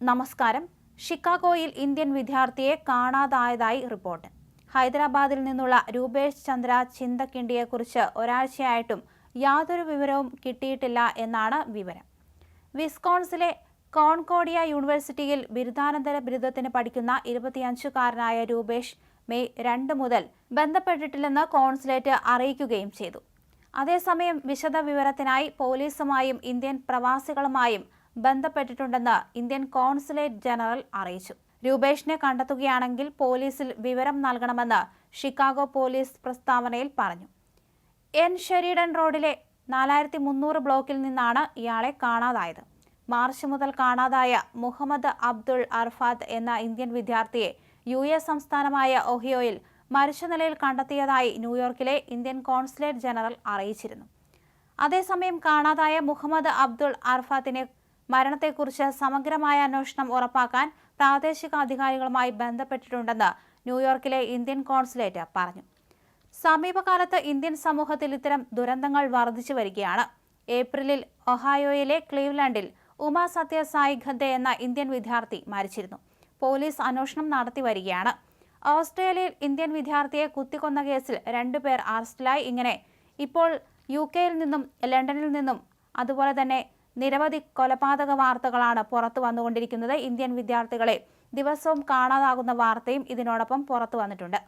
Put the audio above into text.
നമസ്കാരം. ഷിക്കാഗോയിൽ ഇന്ത്യൻ വിദ്യാർത്ഥിയെ കാണാതായതായി റിപ്പോർട്ട്. ഹൈദരാബാദിൽ നിന്നുള്ള രൂപേഷ് ചന്ദ്ര ചിന്തക്കിണ്ടിയെക്കുറിച്ച് ഒരാഴ്ചയായിട്ടും യാതൊരു വിവരവും കിട്ടിയിട്ടില്ല എന്നാണ് വിവരം. വിസ്കോൺസിലെ കോൺകോഡിയ യൂണിവേഴ്സിറ്റിയിൽ ബിരുദാനന്തര ബിരുദത്തിന് പഠിക്കുന്ന ഇരുപത്തിയഞ്ചുകാരനായ രൂപേഷ് മെയ് രണ്ട് മുതൽ ബന്ധപ്പെട്ടിട്ടില്ലെന്ന് കോൺസുലേറ്റ് അറിയിക്കുകയും ചെയ്തു. അതേസമയം വിശദവിവരത്തിനായി പോലീസുമായും ഇന്ത്യൻ പ്രവാസികളുമായും ബന്ധപ്പെട്ടിട്ടുണ്ടെന്ന് ഇന്ത്യൻ കോൺസുലേറ്റ് ജനറൽ അറിയിച്ചു. രൂപേഷിനെ കണ്ടെത്തുകയാണെങ്കിൽ പോലീസിൽ വിവരം നൽകണമെന്ന് ഷിക്കാഗോ പോലീസ് പ്രസ്താവനയിൽ പറഞ്ഞു. എൻ ഷെരീഡൻ റോഡിലെ നാലായിരത്തി മുന്നൂറ് ബ്ലോക്കിൽ നിന്നാണ് ഇയാളെ കാണാതായത്. മാർച്ച് മുതൽ കാണാതായ മുഹമ്മദ് അബ്ദുൾ അർഫാദ് എന്ന ഇന്ത്യൻ വിദ്യാർത്ഥിയെ യു എസ് സംസ്ഥാനമായ ഒഹിയോയിൽ മരിച്ച നിലയിൽ കണ്ടെത്തിയതായി ന്യൂയോർക്കിലെ ഇന്ത്യൻ കോൺസുലേറ്റ് ജനറൽ അറിയിച്ചിരുന്നു. അതേസമയം കാണാതായ മുഹമ്മദ് അബ്ദുൾ അർഫാത്തിനെ മരണത്തെക്കുറിച്ച് സമഗ്രമായ അന്വേഷണം ഉറപ്പാക്കാൻ പ്രാദേശിക അധികാരികളുമായി ബന്ധപ്പെട്ടിട്ടുണ്ടെന്ന് ന്യൂയോർക്കിലെ ഇന്ത്യൻ കോൺസുലേറ്റ് പറഞ്ഞു. സമീപകാലത്ത് ഇന്ത്യൻ സമൂഹത്തിൽ ഇത്തരം ദുരന്തങ്ങൾ വർദ്ധിച്ചു വരികയാണ്. ഏപ്രിലിൽ ഒഹായോയിലെ ക്ലീവ്ലാൻഡിൽ ഉമ സത്യ സായി ഖദ്ദെ എന്ന ഇന്ത്യൻ വിദ്യാർത്ഥി മരിച്ചിരുന്നു. പോലീസ് അന്വേഷണം നടത്തി വരികയാണ്. ഓസ്ട്രേലിയയിൽ ഇന്ത്യൻ വിദ്യാർത്ഥിയെ കുത്തിക്കൊന്ന കേസിൽ രണ്ടുപേർ അറസ്റ്റിലായി. ഇങ്ങനെ ഇപ്പോൾ യു കെയിൽ നിന്നും ലണ്ടനിൽ നിന്നും അതുപോലെ തന്നെ നിരവധി കൊലപാതക വാർത്തകളാണ് പുറത്തു വന്നുകൊണ്ടിരിക്കുന്നത്. ഇന്ത്യൻ വിദ്യാർത്ഥികളെ ദിവസവും കാണാതാകുന്ന വാർത്തയും ഇതിനോടൊപ്പം പുറത്തു വന്നിട്ടുണ്ട്.